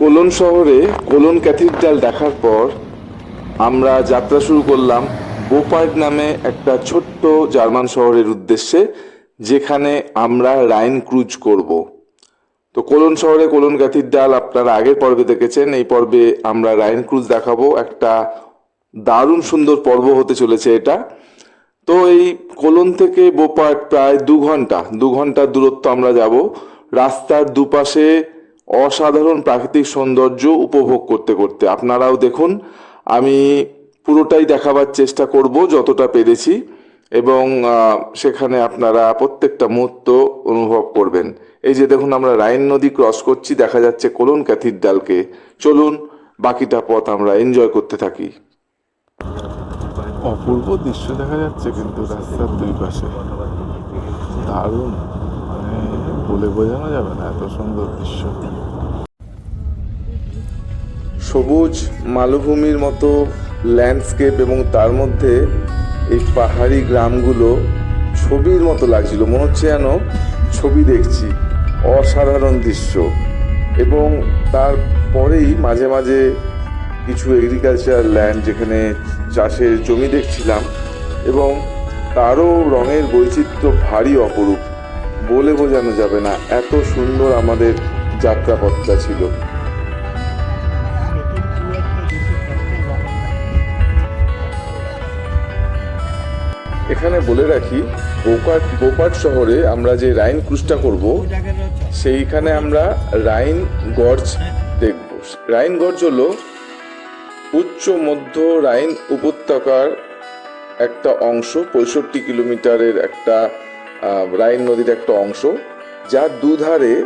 Colon শহরে colon cathedral দেখার পর আমরা যাত্রা শুরু করলাম বোপার্ড নামে একটা ছোট্ট জার্মান শহরের উদ্দেশ্যে, যেখানে আমরা রাইন ক্রুজ করব। তো কোলন শহরে কোলন ক্যাথিড্রাল আপনারা আগের পর্বে দেখেছেন, এই পর্বে আমরা রাইন ক্রুজ দেখাবো। একটা দারুণ সুন্দর পর্ব হতে চলেছে এটা। তো এই কোলন থেকে বোপাট প্রায় দু ঘণ্টা, দু ঘণ্টার দূরত্ব আমরা যাব। রাস্তার দুপাশে অসাধারণ প্রাকৃতিক সৌন্দর্য উপভোগ করতে করতে। আপনারাও দেখুন, আমি পুরোটাই দেখাবার চেষ্টা করব যতটা পেরেছি এবং সেখানে আপনারা প্রত্যেকটা মুহূর্ত অনুভব করবেন। এই যে দেখুন, আমরা রাইন নদী ক্রস করছি, দেখা যাচ্ছে কোলন ক্যাথিড্রালকে। চলুন, বাকিটা পথ আমরা এনজয় করতে থাকি। অপূর্ব দৃশ্য দেখা যাচ্ছে কিন্তু রাস্তার দুই পাশে। দারুণ মানে বলে বোঝানো যাবে না এত সুন্দর দৃশ্য। সবুজ মালভূমির মতো ল্যান্ডস্কেপ এবং তার মধ্যে এই পাহাড়ি গ্রামগুলো ছবির মতো লাগছিল। মনে হচ্ছে যেন ছবি দেখছি। অসাধারণ দৃশ্য। এবং তারপরেই মাঝে মাঝে কিছু এগ্রিকালচার ল্যান্ড যেখানে চাষের জমি দেখছিলাম এবং তারও রঙের বৈচিত্র্য ভারী অপরূপ। বলে বোঝানো যাবে না, এত সুন্দর আমাদের যাত্রাপথটা ছিল। এখানে বলে রাখি বোপাট বোপাট শহরে আমরা যে রাইন ক্রুজটা করব, সেইখানে আমরা রাইন গর্জ দেখব। রাইন গর্জ হলো উচ্চ মধ্য রাইন উপত্যকার একটা অংশ, পঁয়ষট্টি কিলোমিটারের একটা রাইন নদীর একটা অংশ, যার দুধারে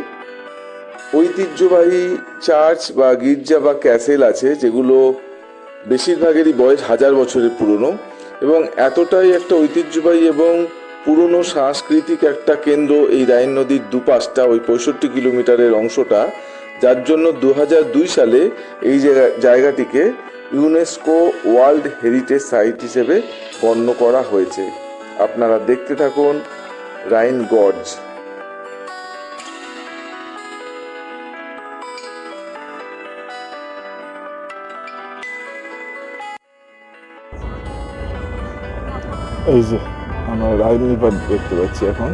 ঐতিহ্যবাহী চার্চ বা গির্জা বা ক্যাসেল আছে, যেগুলো বেশিরভাগেরই বয়স হাজার বছরের পুরনো এবং এতটাই একটা ঐতিহ্যবাহী এবং পুরনো সাংস্কৃতিক একটা কেন্দ্র এই রাইন নদীর দুপাশটা, ওই পঁয়ষট্টি কিলোমিটারের অংশটা, যার জন্য দু সালে এই জায়গা- জায়গাটিকে ইউনেস্কো ওয়ার্ল্ড হেরিটেজ সাইট হিসেবে গণ্য করা হয়েছে। আপনারা দেখতে থাকুন রাইন গর্জ এই যে, আমরা রাইন রিভার দেখতে পাচ্ছি এখন।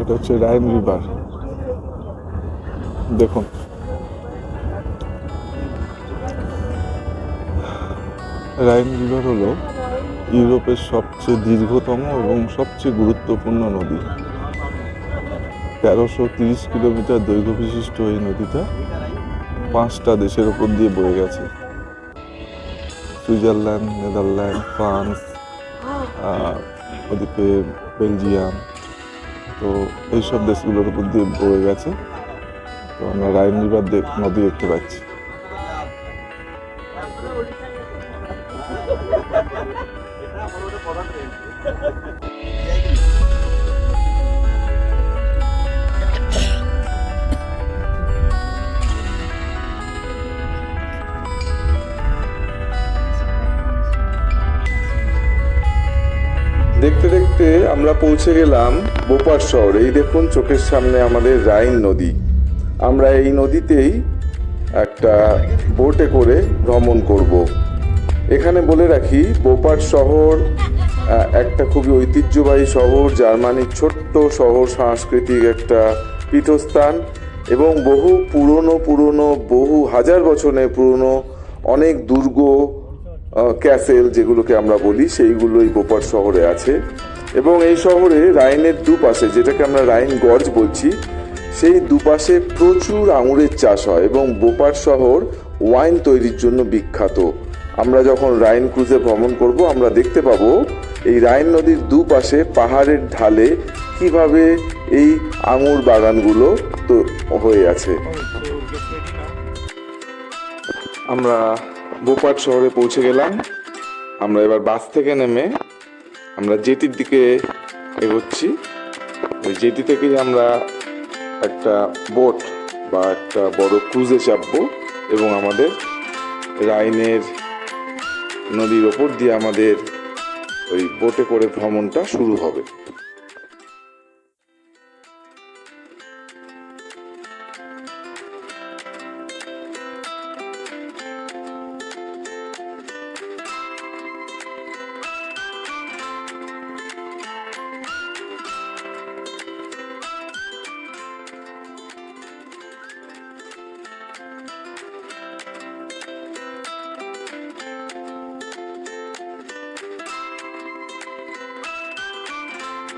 এটা হচ্ছে রাইন রিভার দেখুন রাইন রিভার হলো ইউরোপের সবচেয়ে দীর্ঘতম এবং সবচেয়ে গুরুত্বপূর্ণ নদী। তেরোশো তিরিশ কিলোমিটার দৈর্ঘ্য বিশিষ্ট এই নদীটা পাঁচটা দেশের ওপর দিয়ে বয়ে গেছে। সুইজারল্যান্ড, নেদারল্যান্ড, ফ্রান্স ওদিকে বেলজিয়াম। তো এইসব দেশগুলোর উপর দিয়ে বয়ে গেছে। তো আমরা রাইন রিভার নদী দেখতে পাচ্ছি। দেখতে দেখতে আমরা পৌঁছে গেলাম বোপার শহর। এই দেখুন চোখের সামনে আমাদের রাইন নদী। আমরা এই নদীতেই একটা বোটে করে ভ্রমণ করব। এখানে বলে রাখি, বোপার শহর একটা খুবই ঐতিহ্যবাহী শহর, জার্মানির ছোট্ট শহর, সাংস্কৃতিক একটা পীঠস্থান এবং বহু পুরনো পুরনো, বহু হাজার বছরের পুরনো অনেক দুর্গ ক্যাসেল যেগুলোকে আমরা বলি, সেইগুলোই বোপার শহরে আছে। এবং এই শহরে রাইনের দুপাশে, যেটাকে আমরা রাইন গর্জ বলছি, সেই দুপাশে প্রচুর আঙুরের চাষ হয় এবং বোপার শহর ওয়াইন তৈরির জন্য বিখ্যাত। আমরা যখন রাইন ক্রুজে ভ্রমণ করব, আমরা দেখতে পাবো এই রাইন নদীর দুপাশে পাহাড়ের ঢালে কীভাবে এই আঙুর বাগানগুলো তো হয়ে আছে? আমরা বোপাট শহরে পৌঁছে গেলাম। আমরা এবার বাস থেকে নেমে আমরা জেটির দিকে এগোচ্ছি। ওই জেটি থেকেই আমরা একটা বোট বা একটা বড় ক্রুজে চাপবো এবং আমাদের রাইনের নদীর ওপর দিয়ে আমাদের ওই বোটে করে ভ্রমণটা শুরু হবে।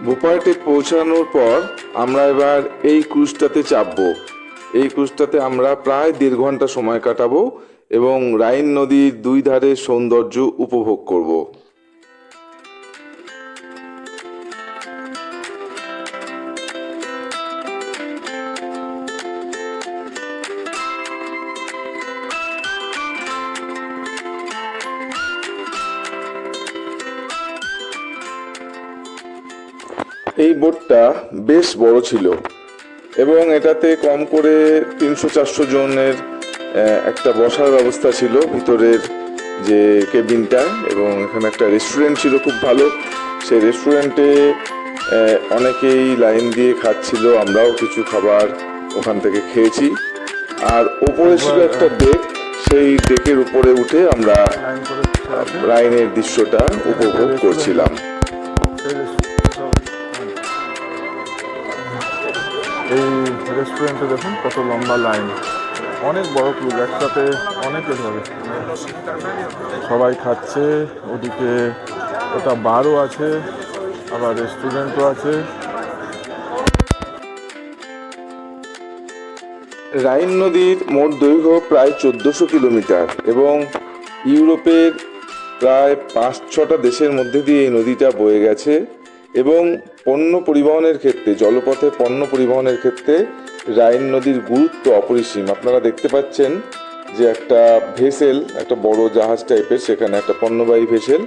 বোপার্টে পৌঁছানোর পর আমরা এবার এই ক্রুজটাতে চাপব। এই ক্রুজটাতে আমরা প্রায় দেড় ঘণ্টা সময় কাটাবো এবং রাইন নদীর দুই ধারে সৌন্দর্য উপভোগ করব। এই বোটটা বেশ বড় ছিল এবং এটাতে কম করে তিনশো চারশো জনের একটা বসার ব্যবস্থা ছিল ভিতরের যে কেবিনটা এবং এখানে একটা রেস্টুরেন্ট ছিল খুব ভালো। সেই রেস্টুরেন্টে অনেকেই লাইন দিয়ে খাচ্ছিল আমরাও কিছু খাবার ওখান থেকে খেয়েছি। আর ওপরে ছিল একটা ডেক সেই ডেকের উপরে উঠে আমরা লাইন করে বসে আছে। রাইনের দৃশ্যটা উপভোগ করছিলাম। রেস্টুরেন্টে দেখুন কত লম্বা লাইন অনেক বড় ক্রুজ একসাথে অনেকে ধরে সবাই খাচ্ছে, ওদিকে ওটা বারও আছে, আবার রেস্টুরেন্টও আছে। রাইন নদীর মোট দৈর্ঘ্য প্রায় চোদ্দশো কিলোমিটার এবং ইউরোপের প্রায় পাঁচ ছটা দেশের মধ্যে দিয়ে এই নদীটা বয়ে গেছে এবং পণ্য পরিবহনের ক্ষেত্রে, জলপথে পণ্য পরিবহনের ক্ষেত্রে রাইন নদীর গুরুত্ব অপরিসীম। আপনারা দেখতে পাচ্ছেন যে একটা ভেসেল, একটা বড় জাহাজ টাইপের, সেখানে একটা পণ্যবাহী ভেসেল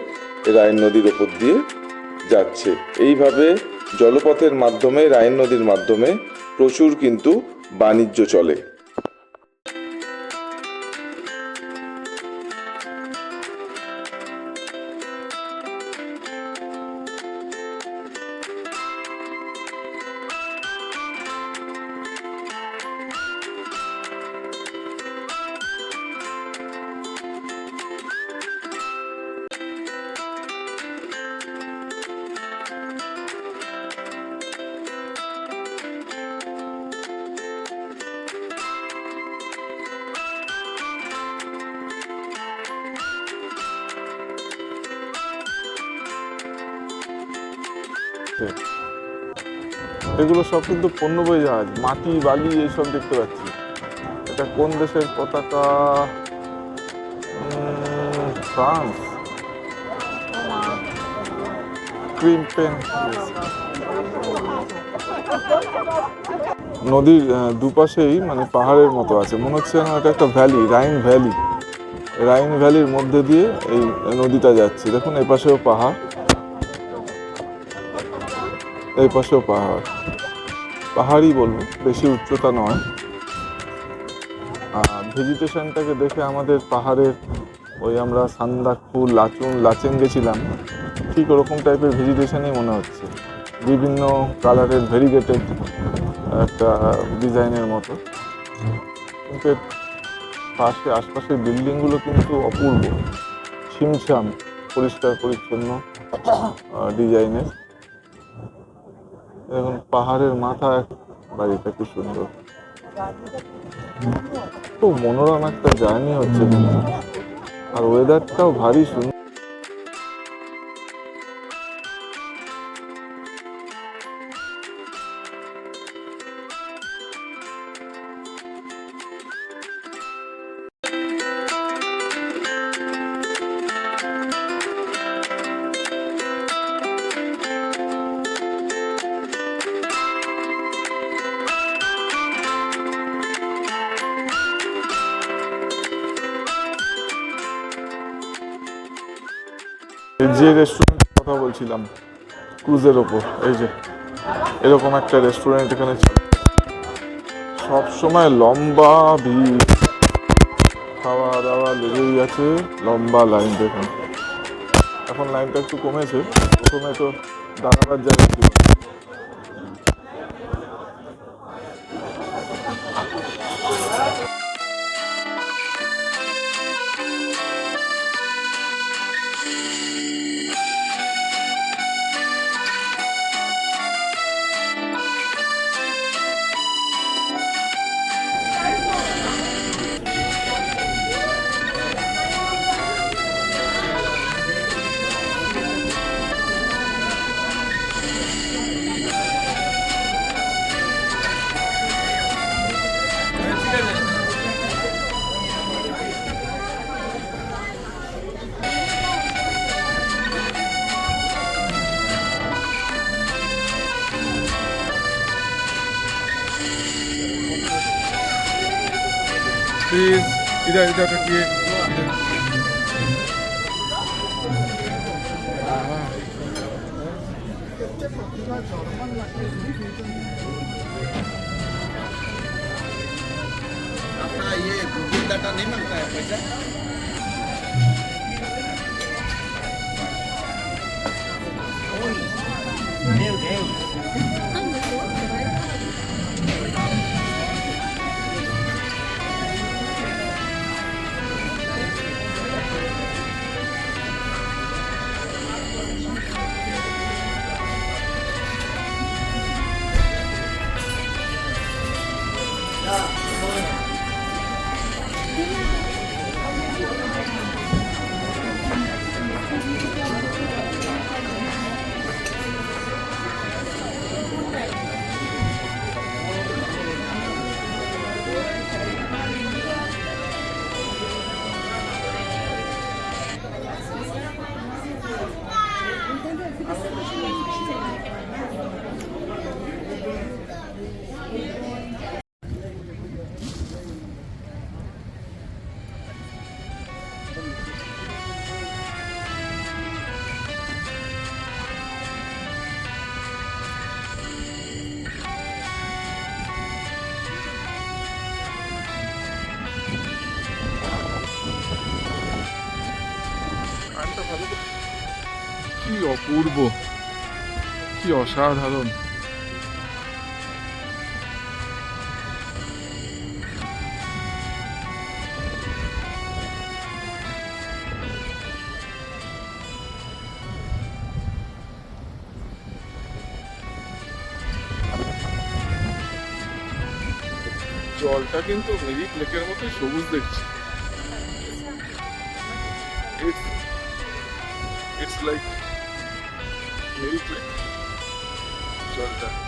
রাইন নদীর ওপর দিয়ে যাচ্ছে। এইভাবে জলপথের মাধ্যমে, রাইন নদীর মাধ্যমে প্রচুর কিন্তু বাণিজ্য চলে। এগুলো সব কিন্তু পণ্যবহী জাহাজ, মাটি, বালি এইসব দেখতে পাচ্ছি। এটা কোন দেশের পতাকা? ফ্রান্স। ক্রিম পেন। নদীর দুপাশেই মানে পাহাড়ের মতো আছে। মনে হচ্ছে এটা একটা ভ্যালি, রাইন ভ্যালি। রাইন ভ্যালির মধ্যে দিয়ে এই নদীটা যাচ্ছে। দেখুন, এপাশেও পাহাড়। এই পাশেও পাহাড়। পাহাড়ই বলব, বেশি উচ্চতা নয়। আর ভেজিটেশনটাকে দেখে আমাদের পাহাড়ের ওই আমরা সান্দাকফু লাচুন লাচেন গেছিলাম, ঠিক ওরকম টাইপের ভেজিটেশনই মনে হচ্ছে। বিভিন্ন কালারের ভেরিগেটেড একটা ডিজাইনের মতো। কিন্তু পাশে, আশপাশের বিল্ডিংগুলো কিন্তু অপূর্ব। ছিমছাম, পরিষ্কার, পরিচ্ছন্ন ডিজাইনের। এখন পাহাড়ের মাথা বাড়িটা কি সুন্দর খুব মনোরম একটা জার্নি হচ্ছে। আর ওয়েদারটাও ভারী সুন্দর যে রেস্টুরেন্টের কথা বলছিলাম ক্রুজের ওপর, এই যে, এরকম একটা রেস্টুরেন্ট এখানে সব সময় লম্বা ভিড়। খাওয়া দাওয়া লেগেই আছে, লম্বা লাইন দেখুন এখন লাইনটা একটু কমেছে, প্রথমে তো দাঁড়াবার জায়গা इधर रखिए। अपना ये गूगल डाटा नहीं माँगता है पैसा অসাধারণ। জলটা কিন্তু মেরিক লেকের মতো সবুজ দেখছি। It's it's like suelta.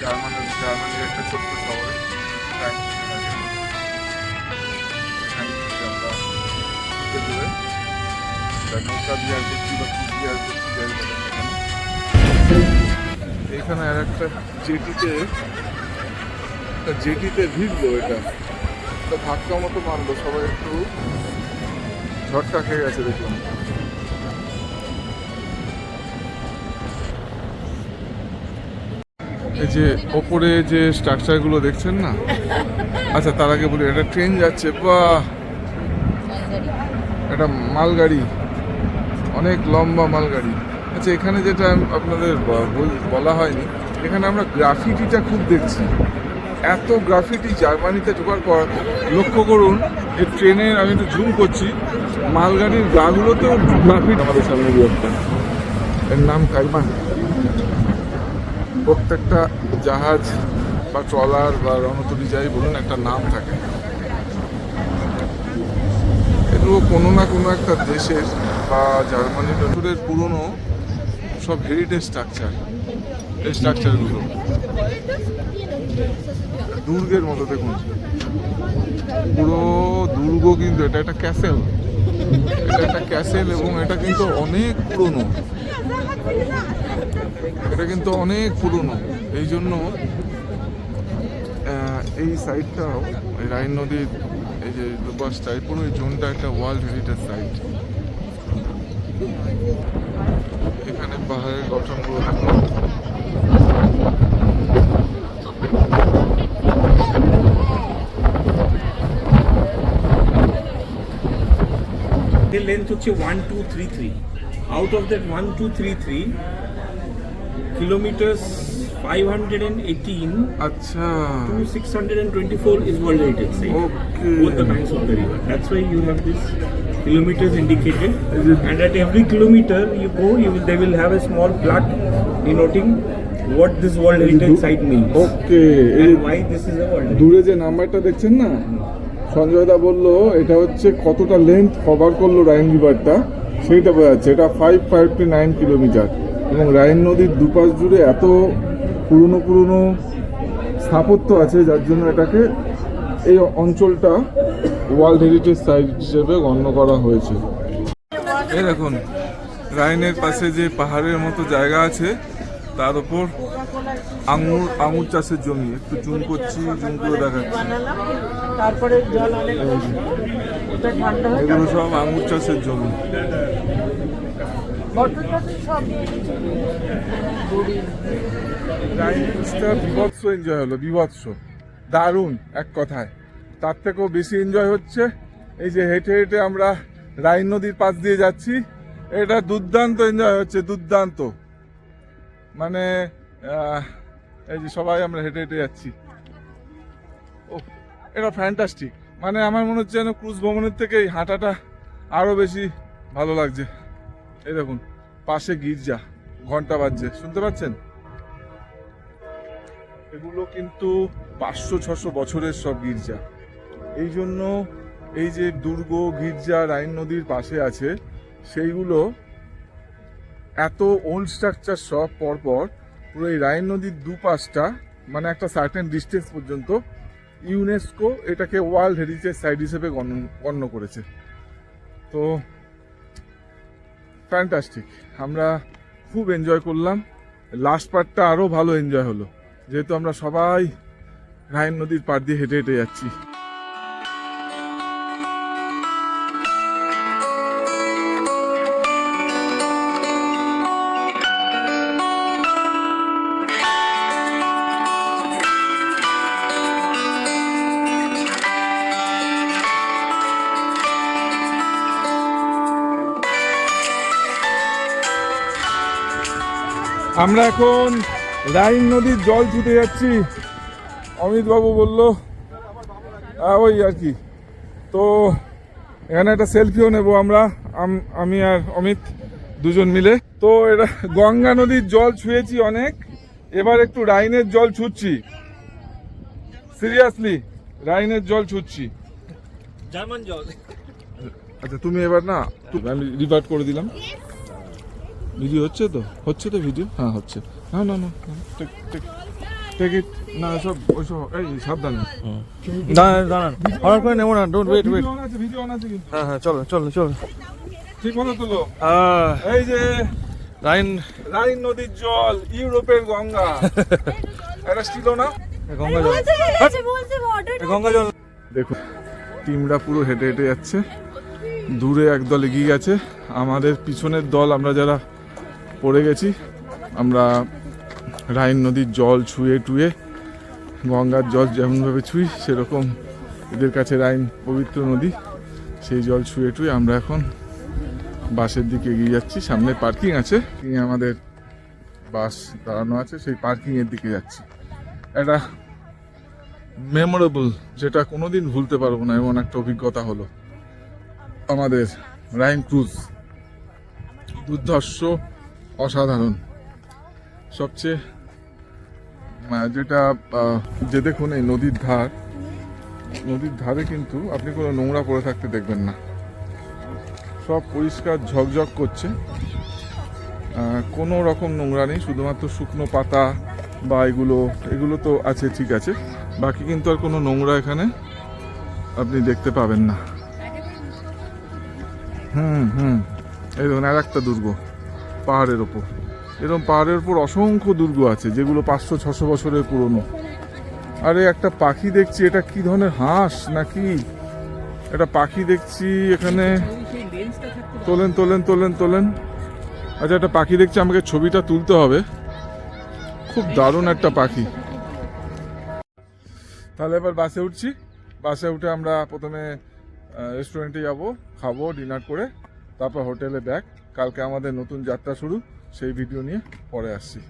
জার্মানের জার্মানির একটা ছোট্ট শহরে। রাইন বিচের আগে। সেখান থেকে আমরা ঘুরতে ঘুরে একটা নৌকা বিহার করছি বা কুচ বিহার করছি যাই বলেন না আর একটা জেটিতে একটা জেটিতে ভিড়লো এটা। একটা ধাক্কা মতো মারলো, সবাই একটু ঝটকা খেয়ে গেছে দেখলাম। এই যে ওপরে যে স্ট্রাকচারগুলো দেখছেন না? আচ্ছা তার আগে বলি একটা ট্রেন যাচ্ছে বাহ! একটা মালগাড়ি অনেক লম্বা মালগাড়ি। আচ্ছা এখানে যেটা আপনাদের বলা হয়নি এখানে আমরা গ্রাফিটিটা খুব দেখছি। এত গ্রাফিটি জার্মানিতে ঢোকার পর লক্ষ্য করুন যে ট্রেনের আমি একটু জুম করছি মালগাড়ির গাগুলোতেও গ্রাফিটি আমাদের সামনে একটা এর নাম কাইমান প্রত্যেকটা জাহাজ বা ট্রলার বা রণতরী যাই বলুন, একটা নাম থাকে। এগুলো কোনো না কোনো একটা দেশের বা জার্মানির ভেতরের পুরনো সব হেরিটেজ স্ট্রাকচার এই স্ট্রাকচারগুলো দুর্গের মতো দেখুন। পুরো দুর্গ কিন্তু এটা একটা ক্যাসেল এটা একটা ক্যাসেল এবং এটা কিন্তু অনেক পুরনো। এটা কিন্তু অনেক পুরনো। এই জন্য এই সাইডটাও এই রাইন নদীর এই যে দুপাশ সাইড পুরো এই জোনটা একটা ওয়ার্ল্ড হেরিটেজ সাইট এখানে পাহাড়ের গঠনগুলো এর লেন্থ হচ্ছে one two three three three kilometres five hundred and eighteen আচ্ছা to 624 is World Heritage Site. Okay. Both the banks of the river. That's why you have this kilometers indicated. And at every kilometer you go, you will they will have a small plaque denoting what this World Heritage Site means okay and why this is a World Heritage. দূরে যে নাম্বারটা দেখছেন না সঞ্জয় দা বলল এটা হচ্ছে কতটা length cover করল রাইন রিভারটা সেইটা বোঝা যাচ্ছে, এটা five five two nine kilometre এবং রাইন নদীর দুপাশ জুড়ে এত পুরনো পুরনো স্থাপত্য আছে, যার জন্য এটাকে এই অঞ্চলটা ওয়ার্ল্ড হেরিটেজ সাইট হিসেবে গণ্য করা হয়েছে। এই দেখুন, রাইনের পাশে যে পাহাড়ের মতো জায়গা আছে তার উপর আঙুর আঙুর চাষের জমি একটু জুম করছি জুম করে দেখাচ্ছি। তারপরে জল এগুলো সব আঙুর চাষের জমি। বিভৎস এনজয় হলো বিভৎস। দারুণ এক কথায়। তার থেকেও বেশি এনজয় হচ্ছে। এই যে হেঁটে হেঁটে আমরা রাইন নদীর পাশ দিয়ে যাচ্ছি। এটা দুর্দান্ত এনজয় হচ্ছে দুর্দান্ত। মানে এই যে সবাই আমরা হেঁটে হেঁটে যাচ্ছি। ও এটা ফ্যান্টাস্টিক মানে আমার মনে হচ্ছে যেন ক্রুজ ভ্রমণের থেকে এই হাঁটাটা আরও বেশি ভালো লাগছে। এই দেখুন, পাশে গির্জা, ঘণ্টা বাজছে। শুনতে পাচ্ছেন? এগুলো কিন্তু পাঁচশো, ছশো বছরের সব গির্জা। এই জন্য এই যে দুর্গ, গির্জা, রাইন নদীর পাশে আছে, সেইগুলো এত ওল্ড স্ট্রাকচার সব পরপর, পুরো এই রাইন নদীর দুপাশটা মানে একটা সার্টেন ডিস্টেন্স পর্যন্ত ইউনেস্কো এটাকে ওয়ার্ল্ড হেরিটেজ সাইট হিসেবে গণ্য- করেছে। তো ফ্যান্টাস্টিক আমরা খুব এনজয় করলাম। লাস্ট পার্টটা আরও ভালো এনজয় হলো। যেহেতু আমরা সবাই রাইন নদীর পাড় দিয়ে হেঁটে হেঁটে যাচ্ছি। আমরা এখন রাইন নদীর জল ছুটে যাচ্ছি। অমিতবাবু বলল ওই আর কি। তো এখানে একটা সেলফিও নেব আমরা। আমি আর অমিত দুজন মিলে। তো এটা গঙ্গা নদীর জল ছুঁয়েছি অনেক। এবার একটু রাইনের জল ছুটছি। সিরিয়াসলি রাইনের জল ছুটছি। জার্মান জল। আচ্ছা তুমি এবার না আমি রিভার্ট করে দিলাম। ভিডিও হচ্ছে তো? হচ্ছে তো ভিডিও হ্যাঁ হচ্ছে। না না না। টেক ইট না সব ওইসব এই সাবধানে। দাঁড়ান দাঁড়ান হঠাৎ করে নেব না don't wait wait video on আছে হ্যাঁ হ্যাঁ চলো চলো চলো। ঠিক মতো তুলো এই যে রাইন। রাইন নদীর জল ইউরোপের গঙ্গা। এটা ছিল না? গঙ্গা জল। এ গঙ্গা জল। দেখুন টিমরা পুরো হেঁটে হেঁটে যাচ্ছে। দূরে একদল এগিয়ে গেছে। আমাদের পিছনের দল আমরা যারা পড়ে গেছি। আমরা রাইন নদীর জল ছুঁয়ে টুয়ে, গঙ্গার জল যেমনভাবে ছুঁই, সেরকম এদের কাছে রাইন পবিত্র নদী, সেই জল ছুঁয়ে টুয়ে আমরা এখন বাসের দিকে এগিয়ে যাচ্ছি। সামনে পার্কিং আছে। আমাদের বাস দাঁড়ানো আছে, সেই পার্কিংয়ের দিকে যাচ্ছি। একটা মেমোরেবল যেটা কোনোদিন ভুলতে পারব না, এমন একটা অভিজ্ঞতা হলো। আমাদের রাইন ক্রুজ, দুর্ধর্ষ অসাধারণ। সবচেয়ে যেটা যে দেখুন এই নদীর ধার, নদীর ধারে কিন্তু আপনি কোনো নোংরা পড়ে থাকতে দেখবেন না। সব পরিষ্কার ঝকঝক করছে। কোনো রকম নোংরা নেই, শুধুমাত্র শুকনো পাতা বা এগুলো এগুলো তো আছে, ঠিক আছে। বাকি কিন্তু আর কোনো নোংরা এখানে আপনি দেখতে পাবেন না। হুম হুম। এই ধরুন আর একটা দুর্গ। পাহাড়ের ওপর। এরকম পাহাড়ের ওপর অসংখ্য দুর্গ আছে, যেগুলো পাঁচশো, ছশো বছরের পুরনো। আরে একটা পাখি দেখছি, এটা কি ধরনের হাঁস নাকি? একটা পাখি দেখছি এখানে। তোলেন তোলেন তোলেন তোলেন। আচ্ছা একটা পাখি দেখছি, আমাকে ছবিটা তুলতে হবে। খুব দারুণ একটা পাখি। তাহলে এবার বাসে উঠছি। বাসে উঠে আমরা প্রথমে রেস্টুরেন্টে যাব, খাব ডিনার করে। তারপর হোটেলে ব্যাক। কালকে আমাদের নতুন যাত্রা শুরু, সেই ভিডিও নিয়ে পরে আসছি।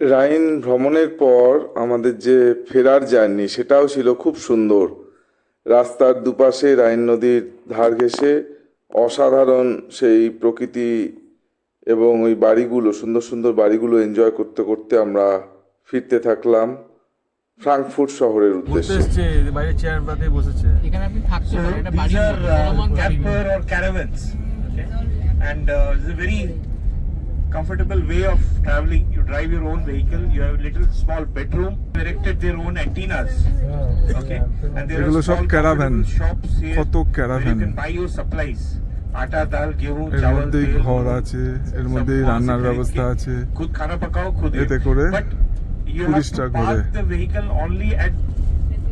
রাইন ভ্রমণের পর আমাদের যে ফেরার জার্নি, সেটাও ছিল খুব সুন্দর। রাস্তার দুপাশে রাইন নদীর ধার ঘেঁষে অসাধারণ সেই প্রকৃতি এবং ওই বাড়িগুলো, সুন্দর সুন্দর বাড়িগুলো এনজয় করতে করতে আমরা ফিরতে থাকলাম। ফ্রাঙ্কফুর্ট শহরের উদ্দেশ্যে comfortable way of traveling you drive your own vehicle you have little small bedroom erected their own antennas okay and there are small caravan shops here caravan you can buy your supplies আটা ডাল গেহু চাল তেল ঘর আছে এর মধ্যে রান্নার ব্যবস্থা আছে খুদ খানা পাকাও খুদ এতে করে but you have to park the vehicle only at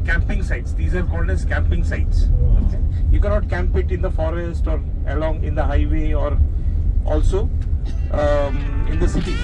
camping sites. These are called as camping sites. Okay. You cannot camp it in the forest or along in the highway or also um, in the city.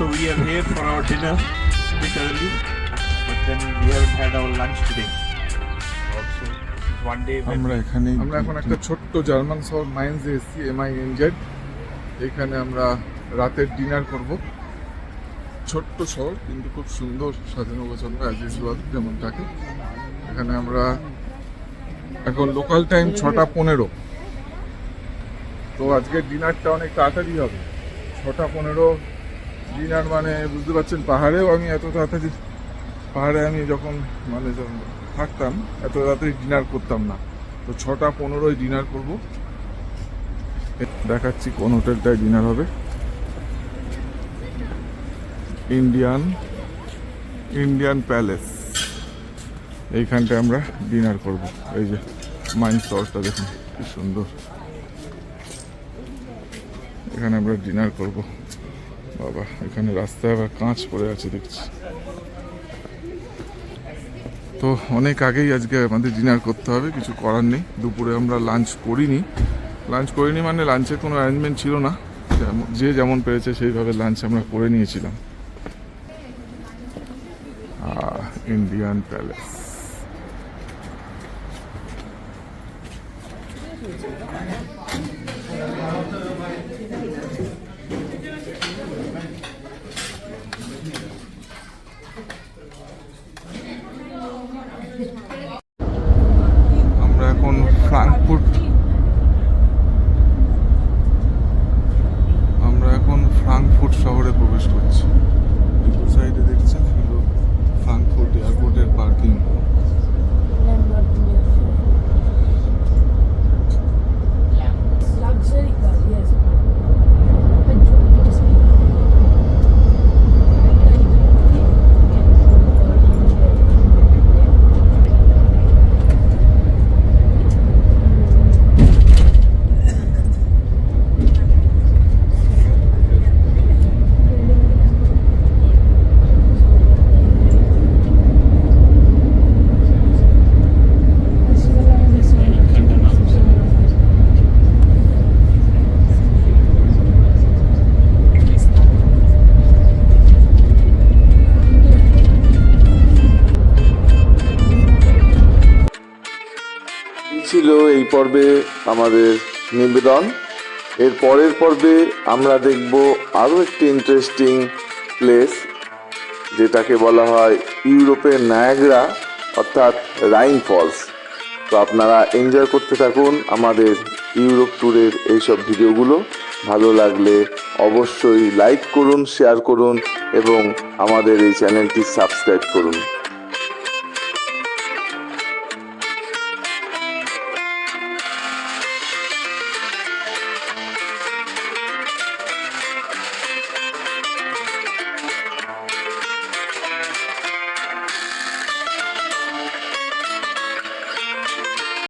So we are here for our dinner a bit early, but then we haven't had our lunch today. Also, one day when আমরা এখানে আমরা এখন একটা ছোট্ট German শহর মাইন্সে এসেছি MI NZ এখানে আমরা রাতের ডিনার করব। ছোট্ট শহর কিন্তু খুব সুন্দর সাজানো গোছানো অ্যাজ ইউজুয়াল যেমন থাকে এখানে আমরা এখন লোকাল টাইম ছটা পনেরো। তো আজকের ডিনারটা অনেক তাড়াতাড়ি হবে। ছটা পনেরো ডিনার মানে বুঝতে পারছেন, পাহাড়েও আমি এত তাড়াতাড়ি, পাহাড়ে আমি যখন মানে যখন থাকতাম, এত তাড়াতাড়ি ডিনার করতাম না। তো ছটা পনেরোই ডিনার করব। দেখাচ্ছি কোন হোটেলটায় ডিনার হবে। ইন্ডিয়ান ইন্ডিয়ান প্যালেস এইখানটায় আমরা ডিনার করব। এই যে মাইন্ড শহরটা দেখুন, কি সুন্দর। এখানে আমরা ডিনার করব। বাবা, এখানে রাস্তায় আবার কাঁচ পড়ে আছে, দেখছি। তো অনেক আগেই আজকে আমাদের ডিনার করতে হবে, কিছু করার নেই। দুপুরে আমরা লাঞ্চ করিনি। লাঞ্চ করিনি মানে লাঞ্চের কোনো অ্যারেঞ্জমেন্ট ছিল না। যে যেমন পেরেছে সেইভাবে লাঞ্চ আমরা করে নিয়েছিলাম। ইন্ডিয়ান প্যালেস পর্বে আমাদের নিবেদন। এর পরের পর্বে আমরা দেখব আরও একটি ইন্টারেস্টিং প্লেস যেটাকে বলা হয় ইউরোপের নায়াগ্রা, অর্থাৎ রাইন ফলস। তো আপনারা এনজয় করতে থাকুন আমাদের ইউরোপ ট্যুরের এইসব ভিডিওগুলো। ভালো লাগলে অবশ্যই লাইক করুন শেয়ার করুন, এবং আমাদের এই চ্যানেলটি সাবস্ক্রাইব করুন।